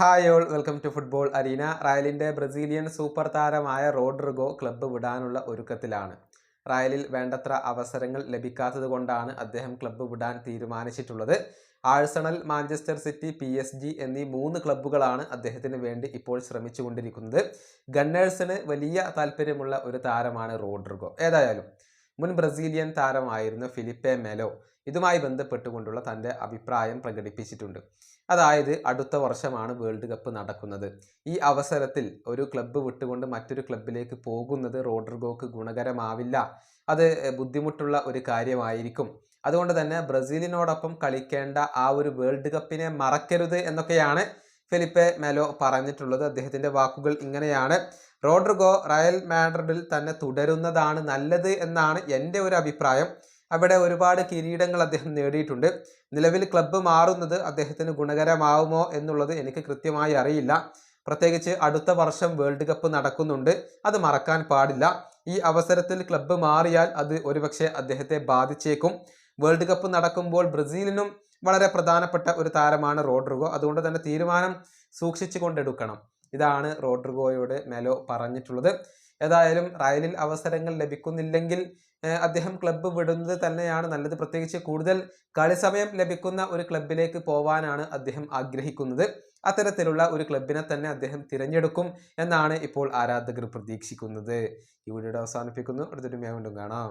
Hi all welcome to football arena റയലിന്റെ Brazilian super താരമായ Rodrigo club വിടാനുള്ള ഒരുക്കത്തിലാണ്. റയലിൽ വേണ്ടത്ര അവസരങ്ങൾ ലഭിക്കാത്തത് കൊണ്ടാണ് അദ്ദേഹം ക്ലബ്ബ് വിടാൻ തീരുമാനിച്ചിട്ടുള്ളത്. Arsenal Manchester City P S G എന്നീ മൂന്ന് ക്ലബ്ബുകളാണ് അദ്ദേഹത്തിന് വേണ്ടി ഇപ്പോൾ ശ്രമിച്ചുകൊണ്ടിരിക്കുന്നത്. ഗണ്ണേഴ്സിന് വലിയ താല്പര്യമുള്ള ഒരു താരമാണ് റോഡ്രിഗോ. ഏതായാലും മുൻ ബ്രസീലിയൻ താരമായിരുന്ന ഫിലിപ്പെ മെലോ ഇതുമായി ബന്ധപ്പെട്ടുകൊണ്ടുള്ള തന്റെ അഭിപ്രായം പ്രകടിപ്പിച്ചിട്ടുണ്ട്. അതായത് അടുത്ത വർഷമാണ് വേൾഡ് കപ്പ് നടക്കുന്നത്. ഈ അവസരത്തിൽ ഒരു ക്ലബ്ബ് വിട്ടുകൊണ്ട് മറ്റൊരു ക്ലബ്ബിലേക്ക് പോകുന്നത് റോഡർഗോക്ക് ഗുണകരമാവില്ല. അത് ബുദ്ധിമുട്ടുള്ള ഒരു കാര്യമായിരിക്കും. അതുകൊണ്ട് തന്നെ ബ്രസീലിനോടൊപ്പം കളിക്കേണ്ട ആ ഒരു വേൾഡ് കപ്പിനെ മറക്കരുത് എന്നൊക്കെയാണ് ഫിലിപ്പെ മെലോ പറഞ്ഞിട്ടുള്ളത് അദ്ദേഹത്തിന്റെ വാക്കുകൾ ഇങ്ങനെയാണ്. റോഡ്രിഗോ റയൽ മാഡ്രിഡിൽ തന്നെ തുടരുന്നതാണ് നല്ലത് എന്നാണ് എന്റെ ഒരു അഭിപ്രായം. അവിടെ ഒരുപാട് കിരീടങ്ങൾ അദ്ദേഹം നേടിയിട്ടുണ്ട്. നിലവിൽ ക്ലബ്ബ് മാറുന്നത് അദ്ദേഹത്തിന് ഗുണകരമാവുമോ എന്നുള്ളത് എനിക്ക് കൃത്യമായി അറിയില്ല. പ്രത്യേകിച്ച് അടുത്ത വർഷം വേൾഡ് കപ്പ് നടക്കുന്നുണ്ട്. അത് മറക്കാൻ പാടില്ല. ഈ അവസരത്തിൽ ക്ലബ്ബ് മാറിയാൽ അത് ഒരുപക്ഷെ അദ്ദേഹത്തെ ബാധിച്ചേക്കും. വേൾഡ് കപ്പ് നടക്കുമ്പോൾ ബ്രസീലിനും വളരെ പ്രധാനപ്പെട്ട ഒരു താരമാണ് റോഡ്രിഗോ. അതുകൊണ്ട് തന്നെ തീരുമാനം സൂക്ഷിച്ചു കൊണ്ടെടുക്കണം ഇതാണ് റോഡ്രിഗോയോട് മെലോ പറഞ്ഞിട്ടുള്ളത്. ഏതായാലും റയലിൽ അവസരങ്ങൾ ലഭിക്കുന്നില്ലെങ്കിൽ അദ്ദേഹം ക്ലബ്ബ് വിടുന്നത് തന്നെയാണ് നല്ലത്. പ്രത്യേകിച്ച് കൂടുതൽ കളി സമയം ലഭിക്കുന്ന ഒരു ക്ലബിലേക്ക് പോവാനാണ് അദ്ദേഹം ആഗ്രഹിക്കുന്നത്. അത്തരത്തിലുള്ള ഒരു ക്ലബിനെ തന്നെ അദ്ദേഹം തിരഞ്ഞെടുക്കും എന്നാണ് ഇപ്പോൾ ആരാധകർ പ്രതീക്ഷിക്കുന്നത്. ഈ വീഡിയോ അവസാനിപ്പിക്കുന്നു. അടുത്തൊരു മേ വീണ്ടും കാണാം.